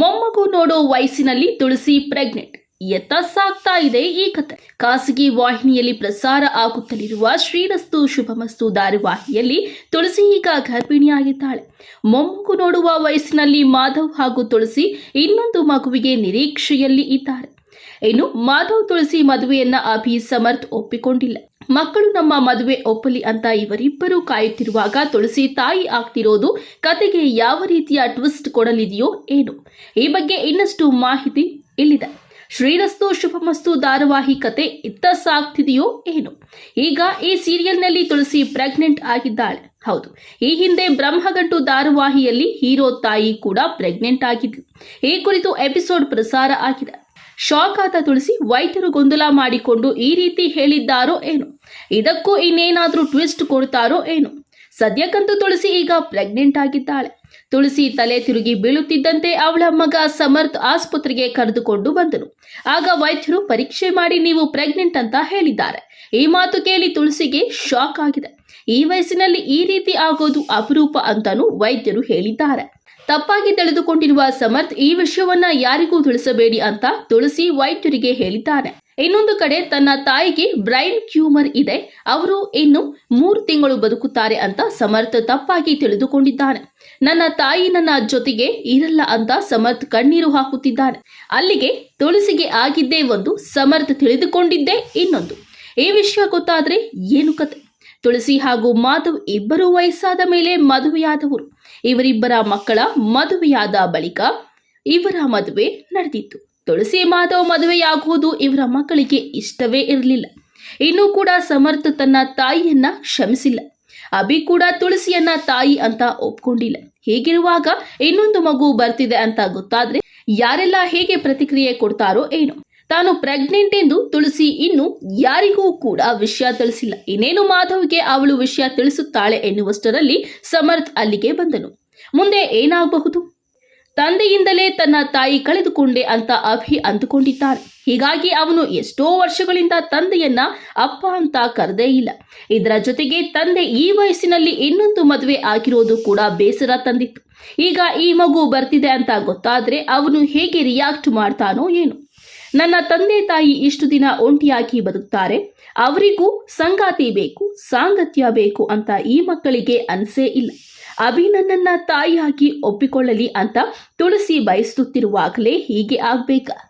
ಮೊಮ್ಮಗು ನೋಡೋ ವಯಸ್ಸಿನಲ್ಲಿ ತುಳಸಿ ಪ್ರೆಗ್ನೆಂಟ್ ಎತ್ತ ಸಾಗ್ತಾ ಇದೆ ಈ ಕಥೆ ಖಾಸಗಿ ವಾಹಿನಿಯಲ್ಲಿ ಪ್ರಸಾರ ಆಗುತ್ತಲಿರುವ ಶ್ರೀರಸ್ತು ಶುಭಮಸ್ತು ಧಾರಾವಾಹಿಯಲ್ಲಿ ತುಳಸಿ ಈಗ ಗರ್ಭಿಣಿಯಾಗಿದ್ದಾಳೆ. ಮೊಮ್ಮಗು ನೋಡುವ ವಯಸ್ಸಿನಲ್ಲಿ ಮಾಧವ್ ಹಾಗೂ ತುಳಸಿ ಇನ್ನೊಂದು ಮಗುವಿಗೆ ನಿರೀಕ್ಷೆಯಲ್ಲಿ ಇದ್ದಾರೆ. ಇನ್ನು ಮಾಧವ್ ತುಳಸಿ ಮದುವೆಯನ್ನ ಅಭಿ ಸಮರ್ಥ್ ಒಪ್ಪಿಕೊಂಡಿಲ್ಲ. ಮಕ್ಕಳು ನಮ್ಮ ಮದುವೆ ಒಪ್ಪಲಿ ಅಂತ ಇವರಿಬ್ಬರು ಕಾಯುತ್ತಿರುವಾಗ ತುಳಸಿ ತಾಯಿ ಆಗ್ತಿರೋದು ಕತೆಗೆ ಯಾವ ರೀತಿಯ ಟ್ವಿಸ್ಟ್ ಕೊಡಲಿದೆಯೋ ಏನು. ಈ ಬಗ್ಗೆ ಇನ್ನಷ್ಟು ಮಾಹಿತಿ ಇಲ್ಲಿದೆ. ಶ್ರೀರಸ್ತು ಶುಭಮಸ್ತು ಧಾರಾವಾಹಿ ಕತೆ ಇತ್ತ ಸಾಗ್ತಿದೆಯೋ ಏನು. ಈಗ ಈ ಸೀರಿಯಲ್ನಲ್ಲಿ ತುಳಸಿ ಪ್ರೆಗ್ನೆಂಟ್ ಆಗಿದ್ದಾಳೆ. ಹೌದು, ಈ ಹಿಂದೆ ಬ್ರಹ್ಮಗಂಟು ಧಾರಾವಾಹಿಯಲ್ಲಿ ಹೀರೋ ತಾಯಿ ಕೂಡ ಪ್ರೆಗ್ನೆಂಟ್ ಆಗಿದ್ಲು. ಈ ಕುರಿತು ಎಪಿಸೋಡ್ ಪ್ರಸಾರ ಆಗಿದೆ. ಶಾಕ್ ಆತ ತುಳಸಿ ವೈದ್ಯರು ಗೊಂದಲ ಮಾಡಿಕೊಂಡು ಈ ರೀತಿ ಹೇಳಿದ್ದಾರೋ ಏನು? ಇದಕ್ಕೂ ಇನ್ನೇನಾದರೂ ಟ್ವಿಸ್ಟ್ ಕೊಡ್ತಾರೋ ಏನು? ಸದ್ಯಕ್ಕಂತೂ ತುಳಸಿ ಈಗ ಪ್ರೆಗ್ನೆಂಟ್ ಆಗಿದ್ದಾಳೆ. ತುಳಸಿ ತಲೆ ತಿರುಗಿ ಬೀಳುತ್ತಿದ್ದಂತೆ ಅವಳ ಮಗ ಸಮರ್ಥ್ ಆಸ್ಪತ್ರೆಗೆ ಕರೆದುಕೊಂಡು ಬಂದನು. ಆಗ ವೈದ್ಯರು, ಪರೀಕ್ಷೆ ಮಾಡಿ ನೀವು ಪ್ರೆಗ್ನೆಂಟ್ ಅಂತ ಹೇಳಿದ್ದಾರೆ. ಈ ಮಾತು ಕೇಳಿ ತುಳಸಿಗೆ ಶಾಕ್ ಆಗಿದೆ. ಈ ವಯಸ್ಸಿನಲ್ಲಿ ಈ ರೀತಿ ಆಗೋದು ಅಪರೂಪ ಅಂತಾನು ವೈದ್ಯರು ಹೇಳಿದ್ದಾರೆ. ತಪ್ಪಾಗಿ ತಿಳಿದುಕೊಂಡಿರುವ ಸಮರ್ಥ್ ಈ ವಿಷಯವನ್ನ ಯಾರಿಗೂ ತಿಳಿಸಬೇಡಿ ಅಂತ ತುಳಸಿ ವೈದ್ಯರಿಗೆ ಹೇಳಿದ್ದಾನೆ. ಇನ್ನೊಂದು ಕಡೆ ತನ್ನ ತಾಯಿಗೆ ಬ್ರೈನ್ ಕ್ಯೂಮರ್ ಇದೆ. ಅವರು ಇನ್ನು ಮೂರು ತಿಂಗಳು ಬದುಕುತ್ತಾರೆ ಅಂತ ಸಮರ್ಥ್ ತಪ್ಪಾಗಿ ತಿಳಿದುಕೊಂಡಿದ್ದಾನೆ. ನನ್ನ ತಾಯಿ ನನ್ನ ಜೊತೆಗೆ ಇರಲ್ಲ ಅಂತ ಸಮರ್ಥ್ ಕಣ್ಣೀರು ಹಾಕುತ್ತಿದ್ದಾನೆ. ಅಲ್ಲಿಗೆ ತುಳಸಿಗೆ ಆಗಿದ್ದೇ ಒಂದು ಸಮರ್ಥ್ ತಿಳಿದುಕೊಂಡಿದ್ದೇ ಇನ್ನೊಂದು. ಈ ವಿಷಯ ಗೊತ್ತಾದ್ರೆ ಏನು ಕತೆ? ತುಳಸಿ ಹಾಗೂ ಮಾಧವ್ ಇಬ್ಬರು ವಯಸ್ಸಾದ ಮೇಲೆ ಮದುವೆಯಾದವರು. ಇವರಿಬ್ಬರ ಮಕ್ಕಳ ಮದುವೆಯಾದ ಬಳಿಕ ಇವರ ಮದುವೆ ನಡೆದಿತ್ತು. ತುಳಸಿ ಮಾಧವ್ ಮದುವೆಯಾಗುವುದು ಇವರ ಮಕ್ಕಳಿಗೆ ಇಷ್ಟವೇ ಇರಲಿಲ್ಲ. ಇನ್ನೂ ಕೂಡ ಸಮರ್ಥ ತನ್ನ ತಾಯಿಯನ್ನ ಕ್ಷಮಿಸಿಲ್ಲ. ಅಭಿ ಕೂಡ ತುಳಸಿಯನ್ನ ತಾಯಿ ಅಂತ ಒಪ್ಕೊಂಡಿಲ್ಲ. ಹೀಗಿರುವಾಗ ಇನ್ನೊಂದು ಮಗು ಬರ್ತಿದೆ ಅಂತ ಗೊತ್ತಾದ್ರೆ ಯಾರೆಲ್ಲ ಹೇಗೆ ಪ್ರತಿಕ್ರಿಯೆ ಕೊಡ್ತಾರೋ ಏನೋ. ತಾನು ಪ್ರೆಗ್ನೆಂಟ್ ಎಂದು ತುಳಸಿ ಇನ್ನು ಯಾರಿಗೂ ಕೂಡ ವಿಷಯ ತಿಳಿಸಿಲ್ಲ. ಇನ್ನೇನು ಮಾಧವ್ಗೆ ಅವಳು ವಿಷಯ ತಿಳಿಸುತ್ತಾಳೆ ಎನ್ನುವಷ್ಟರಲ್ಲಿ ಸಮರ್ಥ್ ಅಲ್ಲಿಗೆ ಬಂದನು. ಮುಂದೆ ಏನಾಗಬಹುದು? ತಂದೆಯಿಂದಲೇ ತನ್ನ ತಾಯಿ ಕಳೆದುಕೊಂಡೆ ಅಂತ ಅಭಿ ಅಂದುಕೊಂಡಿದ್ದಾನೆ ಹೀಗಾಗಿ ಅವನು ಎಷ್ಟೋ ವರ್ಷಗಳಿಂದ ತಂದೆಯನ್ನ ಅಪ್ಪ ಅಂತ ಕರೆದೇ ಇಲ್ಲ. ಇದರ ಜೊತೆಗೆ ತಂದೆ ಈ ವಯಸ್ಸಿನಲ್ಲಿ ಇನ್ನೊಂದು ಮದುವೆ ಆಗಿರೋದು ಕೂಡ ಬೇಸರ ತಂದಿತ್ತು. ಈಗ ಈ ಮಗು ಬರ್ತಿದೆ ಅಂತ ಗೊತ್ತಾದ್ರೆ ಅವನು ಹೇಗೆ ರಿಯಾಕ್ಟ್ ಮಾಡ್ತಾನೋ ಏನು. ನನ್ನ ತಂದೆ ತಾಯಿ ಇಷ್ಟು ದಿನ ಒಂಟಿಯಾಗಿ ಬದುಕ್ತಾರೆ. ಅವರಿಗೂ ಸಂಗಾತಿ ಬೇಕು, ಸಾಂಗತ್ಯ ಬೇಕು ಅಂತ ಈ ಮಕ್ಕಳಿಗೆ ಅನಿಸೇ ಇಲ್ಲ. ಅಭಿ ನನ್ನನ್ನ ತಾಯಿಯಾಗಿ ಒಪ್ಪಿಕೊಳ್ಳಲಿ ಅಂತ ತುಳಸಿ ಬಯಸುತ್ತಿರುವಾಗಲೇ ಹೀಗೆ ಆಗ್ಬೇಕಾ?